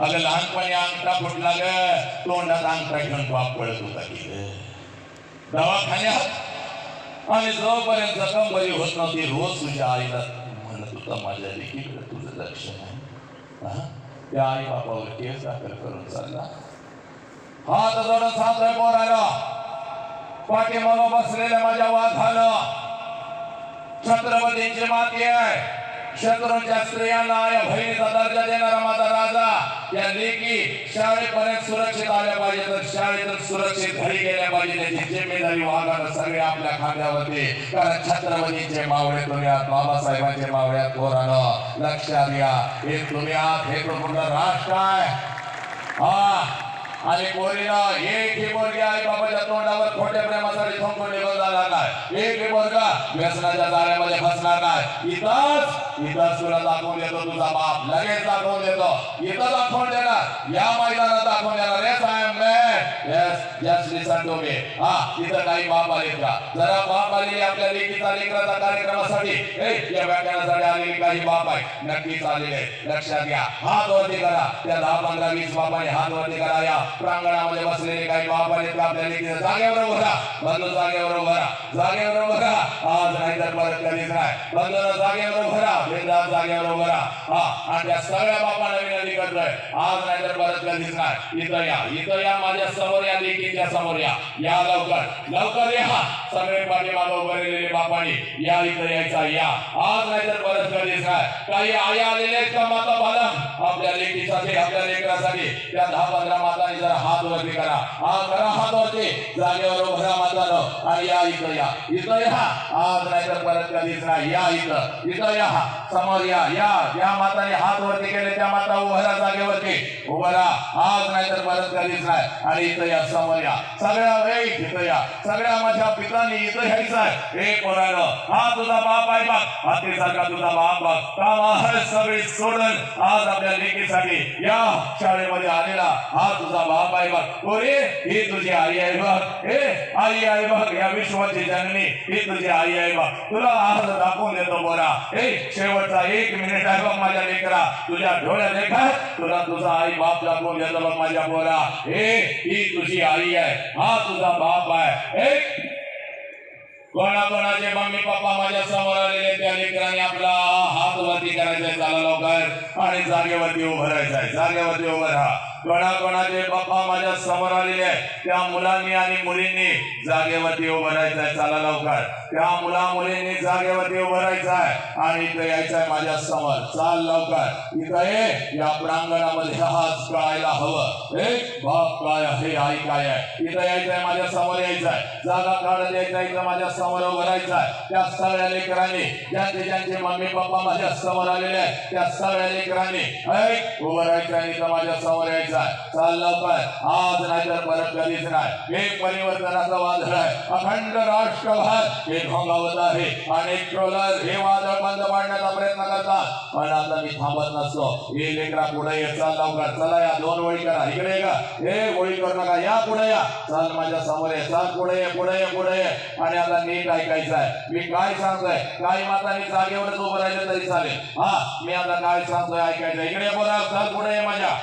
अगं लहानपणी अंगठा फुटला ग. तोंडात अंगठा घेऊन बाप पळत होता की दवाखान्यात आणि जोपर्यंत जखम बरी होत नव्हती रोज तुझ्या आईला म्हणत होता माझ्या लेखीकडे तुझं लक्ष नाही. त्या आई बापावर केस दाखल करून चालला. हात जोडून सांगतोय पोराला पाठीमागं बसलेल्या माझ्या वाघानं छत्रपतींची माती आहे. शत्रूंच्या स्त्रियांना या बहिणीचा दर्जा देणारा माझा राजा या लेकी शाळेपर्यंत सुरक्षित आल्या पाहिजे तर शाळेतून सुरक्षित घरी गेल्या पाहिजे त्याची जिम्मेदारी वाहणार सगळे आपल्या खांद्यावरती. कारण छत्रपतींचे मावळे तुम्ही आहात बाबासाहेबांचे मावळे आहात पोरानं लक्षात घ्या. हे तुम्ही आहात हे तो पूर्ण राष्ट्र आहे हा. आणि पोरीला एक ही पोरगी आई बाबाच्या तोंडावर खोट्या प्रेमासाठी थंकून एक ही पोरगा व्यसनाच्या जाळ्यामध्ये फसणार नाही. इथंच इथंच तुला दाखवून देतो तुझा बाप. लगेच दाखवून देतो. इथं दाखवून देणार. या मैदानात दाखवून देणार. Yes I am man yes yes listen to me हा इथं काही बाप आले का? जरा बाप आलेली आपल्या लेखीचा लेकराचा कार्यक्रमासाठी. ए, या व्याख्यानासाठी आलेली काही बाप आहे नक्कीच आलेले लक्षात घ्या. हात वरती करा. त्या दहा पंधरा वीस बापाने हात वरती करा. या प्रांगणामध्ये बसलेले काही बाप आहेत का आपल्या लेखीच्या जागेवर उभं राहा. बंधू जागेवर उभं जागे जागेवर उभं आज नाही तर परत कधीच नाही. बंधन जागेवर उभं राहा. जागेवर उभं हा आणि त्या सगळ्या बापाला विनंती करतोय. आज नाही तर परत कधीच नाही. इथं या. इथं या माझ्यासमोर या लेकीच्या समोर या. या लवकर. लवकर या. सगळे पाठीमागं उभं राहिलेले बापांनी. या इथं यायचा. या. आज नाही तर परत कधीच नाही काही आई आलेले आहेत का माता बालक आपल्या लेकीसाठी आपल्या लेकरासाठी. त्या दहा पंधरा मातांनी जरा हात वरती करा. हा करा हात वरती. जागेवर उभ्या मातानं. आणि या इथं या. इथं या. आज नाही तर परत कधीच नाही. या इथं. इथं या. समोर या. या. ज्या माताने हात वरती केले त्या माता उभ्या उभं राहा आज नाही तर परत कधीच नाही आणि इथं या समोर या. सगळ्या वेळी इथं या. सगळ्या माझ्या पितांनी इथं घ्यायचं आहे हे पोरानं हा तुझा बाप आहे बघ. हातीसारखा तुझा बाप बाप काम आहे सगळी सोडून आज आपल्या लेकीसाठी या शाळेमध्ये आलेला हा तुझा बाप आहे बघ. हो पोरे ही तुझी आई आहे बघ. हे आई आहे बघ. या विश्वाची जननी ही तुझी आई आहे बघ. तुला आज दाखवून देतो बोरा हे शेवटचा एक मिनिट आहे बघ माझ्या लेकरा. तुझ्या डोळ्या लेखा तुला तुझा आई बाप दाखवून देतो बघ माझ्या पोरा? हे ही तुझी आई आहे. हा तुझा बाप आहे. हे कोणा कोणाचे मम्मी पप्पा माझ्यासमोर आलेले त्या लेकरांनी आपला हात वरती करायचा. चला लवकर. आणि जागेवरती उभं राहायचं आहे जागेवरती उभं राहा. कोणाकोणाचे पप्पा माझ्यासमोर आलेले आहे त्या मुलांनी आणि मुलींनी जागेवरती उभं राहायचं आहे. चला लवकर. त्या मुला मुलींनी जागेवरती उभं राहायचं आहे. आणि इथं यायचं आहे माझ्यासमोर. चाल लवकर. इथं ये. या प्रांगणामध्ये हाच कळायला हवं. हे बाप काय हे आई काय आहे? इथं यायचं आहे माझ्यासमोर यायचं आहे. जागा काढत यायचं आहे इथं माझ्यासमोर उभं राहायचं आहे. त्या सगळ्या लेकरांनी ज्यांचे ज्यांचे मम्मी पप्पा माझ्यासमोर आलेले आहेत त्या सगळ्या लेकरांनी उभं राहायचं आहे इथं माझ्यासमोर यायचं आहे चाल लवकर आज नाही परत कधीच नाही. हे परिवर्तनाचा वादळ आहे अखंड राष्ट्रभर हे भोंगावत आहे. अनेक ट्रोलर हे वादळ बंद पाडण्याचा प्रयत्न करतात. पण आता मी थांबत नसतो. हे लेकरा पुढे ये चाल लवकर. चला या दोन वळी करा. इकडे का हे वळी करू नका. या पुढे या. चाल माझ्यासमोर ये. चाल पुढे ये पुढे ये पुढे ये. आणि आता नीट ऐकायचं आहे. मी काय सांगतोय? काही मातांनी जागेवरच उभं राहिलं तरी चालेल. हा मी आता काय सांगतोय ऐकायचं इकडे ये बोला चाल पुढे ये माझ्या.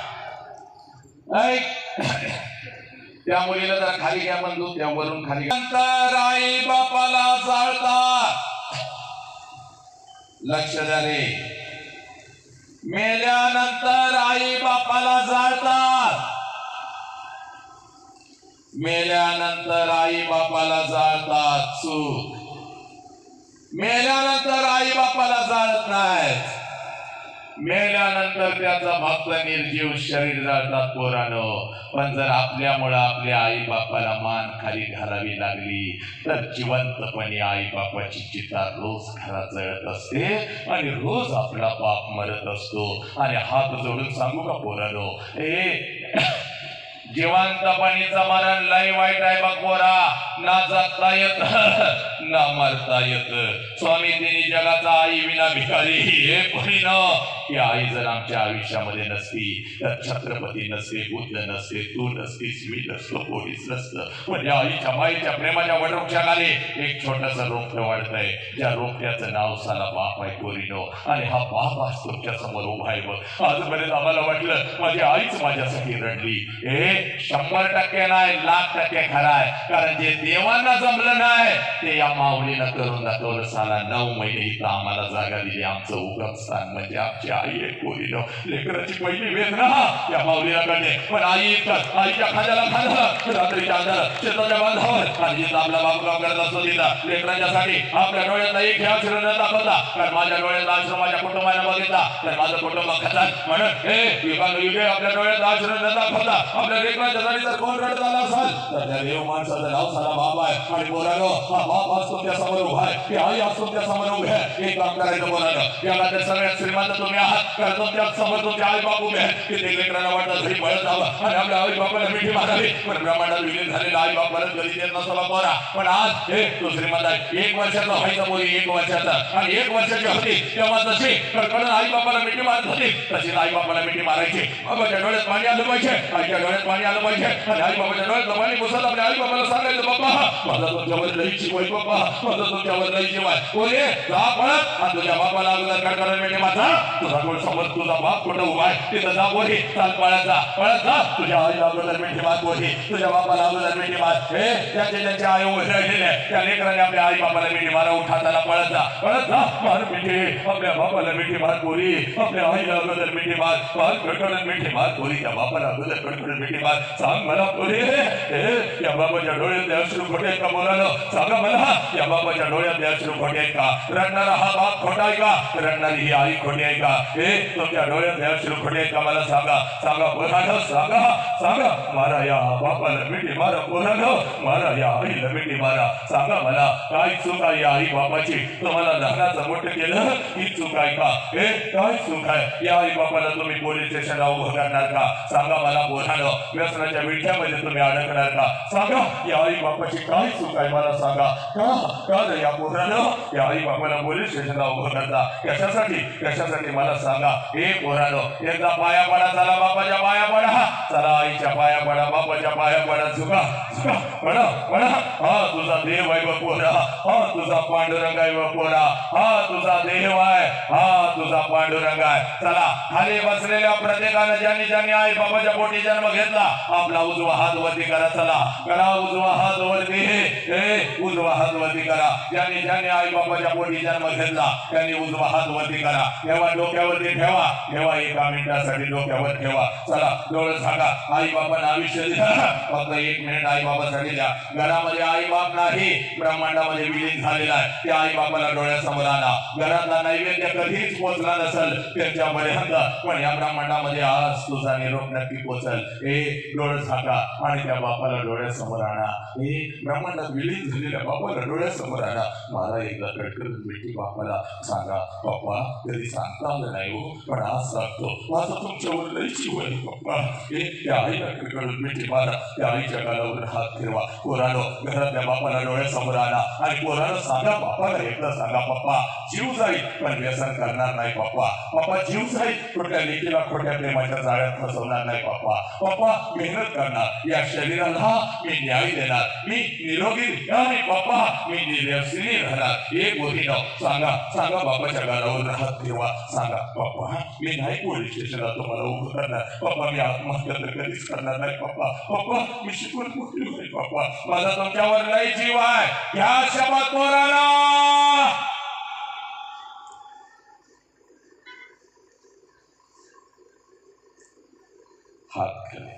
त्या मुलीला जरा खाली घ्या म्हणतो त्या वरून खाली नंतर आई बापाला जाळतात लक्ष द्या रे. मेल्यानंतर आई बापाला जाळतात मेल्यानंतर आई बापाला जाळतात चूक. मेल्यानंतर आई बापाला जाळत नाहीत. मेल्यानंतर त्याचा भक्त निर्जीव शरीर जातात पोरानं. पण जर आपल्यामुळं आपल्या आई बापाला मान खाली घालावी लागली तर जिवंतपणे आई बापाची चिता रोज घरात जळत असते आणि रोज आपला बाप मरत असतो. आणि हात जोडून सांगू का पोरानो? ए जिवंतपणीचं मरण लय वाईट आहे बघ पोरा. ना जगता येत ना मरता येत. स्वामी तिने जगाचा आई विना भिकारी हे कोणी ही आई जर आमच्या आयुष्यामध्ये नसती तर छत्रपती नसते बुद्ध नसते तू नसतीस मी नसतो कोणीच नसतं. म्हणजे आईच्या माईच्या प्रेमाच्या वटवृक्षाखाली एक छोटस रोपटं वाढतंय. ज्या रोपट्याचं नाव साला बाप आहे कोरिनो. आणि हा बाप आज तुमच्यासमोर उभा आहे बघ. आजपर्यंत आम्हाला वाटलं माझी आईच माझ्यासाठी रडली. हे शंभर टक्के नाही लाख टक्के खरं आहे. कारण जे देवांना जमलं नाही. ते या माऊलीनं करून दाखवलं साला नऊ महिने इथं आम्हाला जागा दिली. आमचं उगम स्थान म्हणजे आमची आई एक कोरिनो लेकराची पहिली वेदना या माऊलीला कळते. पण आई इतकं आईच्या खांद्याला खांदा. रात्रीच्या अंधारात शेताच्या बांधावर. आणि जिथं आपला बाबूराव करत असतो तिथं लेकरांच्यासाठी आपल्या डोळ्यांना एक खेळ फिरून न दाखवता कारण माझ्या डोळ्यात आश्रम माझ्या कुटुंबाने बघितला. तर माझं कुटुंब खातात म्हणून हे विभाग युगे आपल्या डोळ्यात आश्रम न दाखवता आपल्या लेकरांच्या लेकरांच्यासाठी जर कोण रडत आला असाल? तर त्या देव माणसाचं नाव सलाम बाप आहे. आणि बोलानो हा बाप आज तुमच्यासमोर उभा आहे. की आई आज तुमच्यासमोर उभी आहे. एक काम करायचं पोरानो याला त्या सगळ्यात श्रीमंत तुम्ही आहात. कारण तुमच्यासमोर तुमचे आई बाप उभे आहेत. की ते लेकरांना वाटत घरी पळत जावं. आणि आपल्या आई बापाला मिठी मारावी. पण ब्रह्मांडात विलीन झालेला आई बाप परत घरी येत नसला बरा पण आज हे तो श्रीमंत आहे. एक वर्षाचा व्हायचा मुली एक वर्षाचा. आणि एक वर्षाची होती. तेव्हा जशी कडकडून आई बापाला मिठी मारत होती. तशी आई बापाला मिठी मारायची. बाबाच्या डोळ्यात पाणी आलं पाहिजे. आईच्या डोळ्यात पाणी आलं पाहिजे. आणि आई बाबाच्या डोळ्यात पाणी घुसत आपल्या आई बाबाला सांगायचं बाबा बाप्पा माझा तुमच्यावर लई शिवाय बाबा माझा तुमच्यावर लई शिवाय ओरे बोले जा पळत आणि तुझ्या बाबाला अगोदर काय करायला मिळते माझा तुझा कोण समज तुझा बाप कुठं उभा आहे तिथं जा बोली चाल पळत जा पळत जा तुझ्या आईला अगोदर मिळते बात बोली तुझ्या बाबाला अगोदर मिळते बात हे त्याचे त्यांचे आई ओरडलेले त्या लेकराने आपल्या आई बाबाला मिठी मारा उठाताना पळत जा पळत जा मार मिठी आपल्या बाबाला मिठी मार बोली आपल्या आईला अगोदर मिठी मार मार कडकडून मिठी मार बोली त्या बापाला अगोदर कडकडून मिठी मार सांग मला बोली हे या बाबाच्या डोळ्यात अश्रू खोटे आहेत का बोलानो सांगा मला या बाबाच्या डोळ्यात अश्रू खोटे आहेत का? रडणारा हा बाप खोटा आहे का? रडणारी ही आई खोटी आहे का? हे तुमच्या डोळ्यात अश्रू खोटे आहेत का मला सांगा? सांगा बोलानो सांगा सांगा. मारा या बापाला मिठी मारा बोलानो मारा या आईला मिठी मारा. सांगा मला काय चूक आहे या आई बापाची? तुम्हाला लग्नाचं मोठं केलं? ही चूक आहे का? हे काय चूक आहे? या आई बापाला तुम्ही पोलीस स्टेशनला उभं करणार का? सांगा मला बोलानो व्यसनाच्या विठ्यामध्ये तुम्ही अडकणार का? सांगा या आई बापा बापाची काय चूक आहे मला सांगा. का? का रे या पोरानं? या आई बापाला पोलीस स्टेशनला उभं करता कशासाठी? कशासाठी? मला सांगा. हे पोरानो एकदा पाया पडा चला बापाच्या पाया पडा. चला आईच्या पाया पडा बापाच्या पाया पडा. चुका चुका पडा पडा. हा तुझा देव आहे बा पोरा. हा तुझा पांडुरंग आहे बा पोरा. हा तुझा देव आहे. हा तुझा पांडुरंग आहे. चला खाली बसलेल्या प्रत्येकानं ज्यांनी ज्यांनी आई बाबाच्या पोटी जन्म घेतला आपला उजवा हात वरती करा. चला करा उजवा हात मी हे उजवा हात वरती करा. ज्याने ज्याने आई बाबाच्या पोटी जन्म घेतला त्याने उजवा हात वरती करा. तेव्हा डोक्यावरती ठेवा ठेवा एका मिनिटासाठी डोक्यावर ठेवा. चला डोळे झाका. आई बाबांना आयुष्य फक्त एक मिनिट आई बाबासाठी द्या. घरामध्ये आई बाप नाही ब्रह्मांडामध्ये विलीन झालेला आहे. त्या आई बाबाला डोळ्यासमोर आणा. घरातला नैवेद्य कधीच पोचला नसेल त्यांच्यापर्यंत पण या ब्रह्मांडामध्ये आज तुझा निरोप नक्की पोचल. हे डोळे झाका. आणि त्या बापाला डोळ्यासमोर आणा. हे ब्रह्मांडात विलीन झालेल्या बापाला डोळ्यासमोर आणा. मला एकदा कटकन भेटी बापाला सांगा बाप्पा कधी सांगता आलं नाही हो पण आज सांगतो. माझा तुमच्यावर लई जीव आहे बाप्पा. हे त्या आईला कटकडून भेटी मारा. त्या आईच्या गालावर हात ठेवा. पोरानो घरातल्या बापाला डोळ्यासमोर आला आणि पोरानो सांगा बापाला एकदा सांगा बाप्पा जीव जाईल पण व्यसन करणार नाही बाप्पा. बाप्पा जीव जाईल कुठल्या लेकीला खोट्या प्रेमाच्या जाळ्यात फसवणार नाही बाप्पा. बाप्पा मेहनत करणार. या शरीराला मी न्याय देणार. मी निरोगी आणि बाप्पा. मी निर्व्यसनी राहणार. एक गोष्टी सांगा. सांगा बापाच्या गालावर राहत ठेवा. सांगा बाप्पा मी नाही पोलीस स्टेशनला तुम्हाला उभं करणार. बाप्पा मी आत्महत्या तर कधीच करणार नाही बाप्पा. बाप्पा मी शिकून मोठी होईल बाप्पा. माझा तुमच्यावर लय जीव आहे. ह्या शपथ पोराला हात खाली